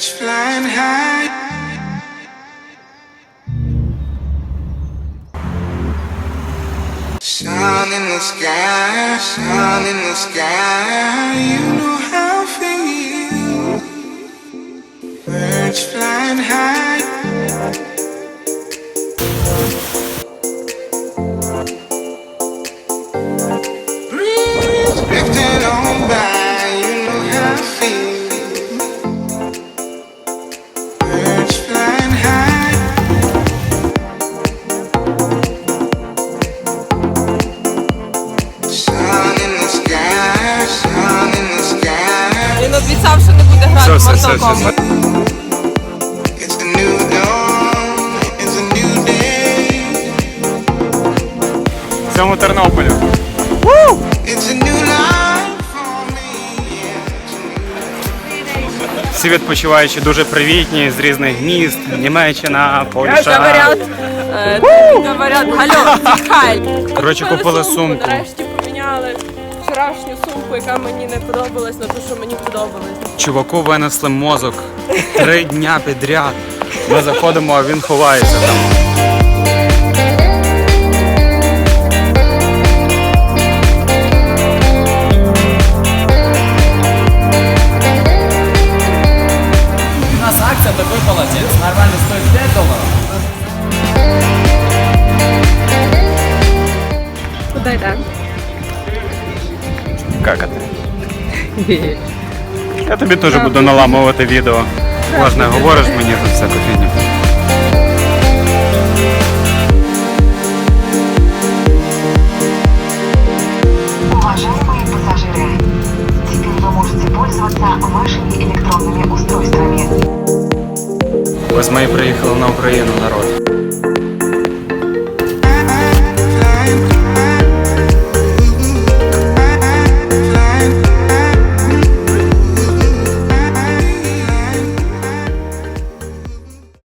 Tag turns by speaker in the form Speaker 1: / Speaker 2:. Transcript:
Speaker 1: Birds flying high. Sun in the sky, sun in the sky. You know how
Speaker 2: обіцяв, що не буде грати в
Speaker 3: Все, все,
Speaker 2: Mortal
Speaker 3: все, все,
Speaker 2: Kombat.
Speaker 3: В цьому
Speaker 1: new
Speaker 3: Всі відпочиваючі дуже привітні з різних міст. Німеччина, Польща.
Speaker 2: Говорят, е, говорят, алло, тікай.
Speaker 3: Коротше, купили сумку.
Speaker 2: Нарешті поміняли вчорашню сумку, яка мені не подобалась, на ту, що мені подобалась.
Speaker 3: Чуваку винесли мозок три дня підряд. Ми заходимо, а він ховається там.
Speaker 4: У нас акция такой полотенец нормально
Speaker 3: Какати. Я тобі теж буду наламувати відео. Можна говориш мені за всяку фігню.
Speaker 5: Уважаемые пассажиры, теперь вы можете пользоваться вашими электронными устройствами.
Speaker 3: Ось ми і приїхали на Україну, народ.